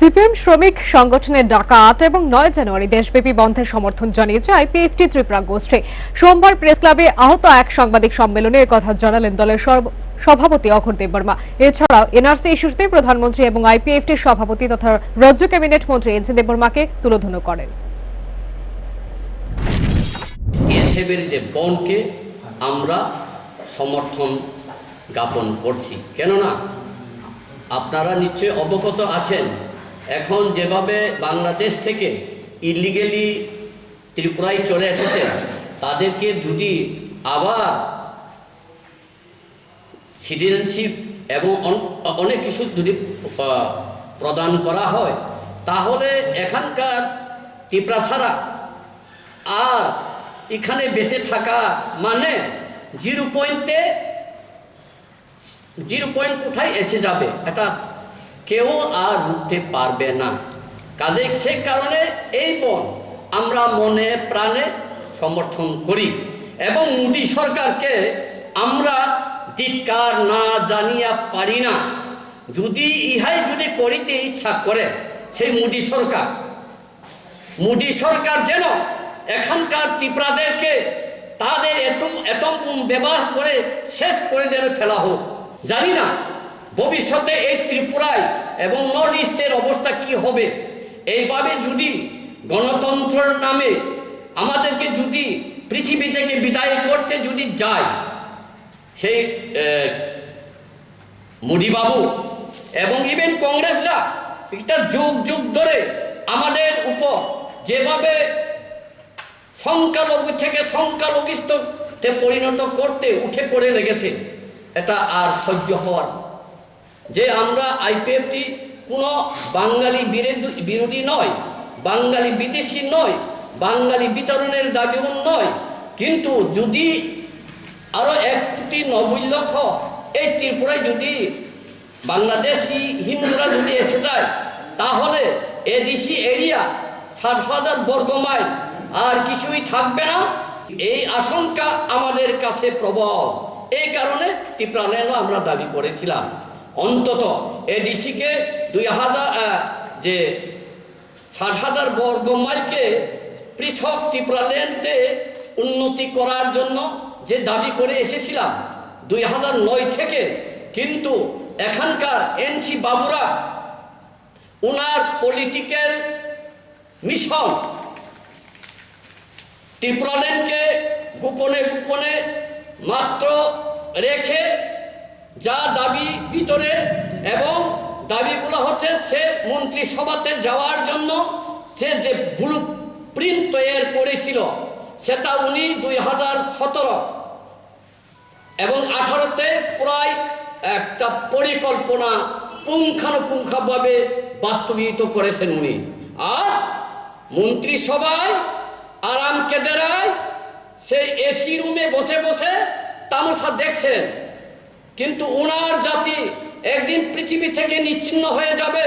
CPM শ্রমিক সংগঠনের ডাকা আট এবং নয় জানুয়ারি দেশব্যাপী বন্ধের সমর্থন জানিয়েছে আইপিএফটি ত্রিপুরা গোষ্ঠী। সোমবার প্রেস ক্লাবে আহত এক সাংবাদিক সম্মেলনে একথা জানালেন দলের সর্ব- সভাপতি অখর দেববর্মা এছাড়াও এনআরসি ইস্যুতে প্রধানমন্ত্রী এবং আইপিএফটির সভাপতি তথা রাজ্য ক্যাবিনেট মন্ত্রী এনসি দেববর্মাকে তুলোধনো করেন। এসবের যে বনকে আমরা সমর্থন জ্ঞাপন করছি। কেননা, আপনারা নিশ্চয়ই অবগত আছেন এখন যেভাবে বাংলাদেশ থেকে ইলিগেলি ত্রিপুরায় চলে এসেছে, তাদেরকে যদি আবার সিটিজেনশিপ এবং অনেক কিছু যদি প্রদান করা হয়, তাহলে এখানকার ত্রিপুরা ছাড়া আর এখানে বেঁচে থাকা মানে জিরো পয়েন্টে, জিরো পয়েন্ট কোথায় এসে যাবে? এটা কেউ আর রুখতে পারবে না। কাজে সেই কারণে এই বন আমরা মনে প্রাণে সমর্থন করি এবং মোদী সরকারকে আমরা ধিৎকার না জানিয়া পারি না। যদি ইহাই যদি করিতে ইচ্ছা করে সেই মোদী সরকার মোদী সরকার যেন এখানকার ত্রিপুরাদেরকে তাদের এত এত ব্যবহার করে শেষ করে যেন ফেলা হোক। জানি না ভবিষ্যতে এই ত্রিপুরায় এবং নর্থ ইস্টের অবস্থা কি হবে? এইভাবে যদি গণতন্ত্রের নামে আমাদেরকে যদি পৃথিবী থেকে বিদায় করতে যদি যায়, সেই মোদিবাবু এবং ইভেন কংগ্রেসরা এটা যুগ যুগ ধরে আমাদের উপর যেভাবে সংখ্যালঘু থেকে সংখ্যালঘিষ্ঠতে পরিণত করতে উঠে পড়ে লেগেছে, এটা আর সহ্য হওয়ার যে আমরা আইপিএফটি কোনো বাঙালি বিরোধী নয়, বাঙালি বিদেশি নয়, বাঙালি বিতরণের দাবিও নয়। কিন্তু যদি আরও এক কোটি নব্বই লক্ষ এই ত্রিপুরায় যদি বাংলাদেশি হিন্দুরা যদি এসে যায়, তাহলে এডিসি এরিয়া ষাট হাজার বর্গ মাইল, আর কিছুই থাকবে না। এই আশঙ্কা আমাদের কাছে প্রবল। এই কারণে ত্রিপুরা ল্যান্ডও আমরা দাবি করেছিলাম। অন্তত এডিসিকে দুই হাজার যে ষাট হাজার বর্গ মাইলকে পৃথক ত্রিপুরাল্যান্ডে উন্নতি করার জন্য যে দাবি করে এসেছিলাম, দুই হাজার নয় থেকে কিন্তু এখানকার এনসি বাবুরা ওনার পলিটিক্যাল মিশন ত্রিপুরাল্যান্ডকে গোপনে গোপনে মাত্র রেখে যা দাবি ভিতরে এবং দাবিগুলো হচ্ছে সে মন্ত্রিসভাতে যাওয়ার জন্য সে যে ব্লু প্রিন্ট তৈরি করেছিল, সেটা উনি দুই হাজার সতেরো এবং আঠারোতে প্রায় একটা পরিকল্পনা পুঙ্খানুপুঙ্খাভাবে বাস্তবায়িত করেছেন উনি। আজ মন্ত্রিসভায় আরাম কেদেরায় সেই এসি রুমে বসে বসে তামাশা দেখছেন। কিন্তু ওনার জাতি একদিন পৃথিবী থেকে নিচ্ছিন্ন হয়ে যাবে।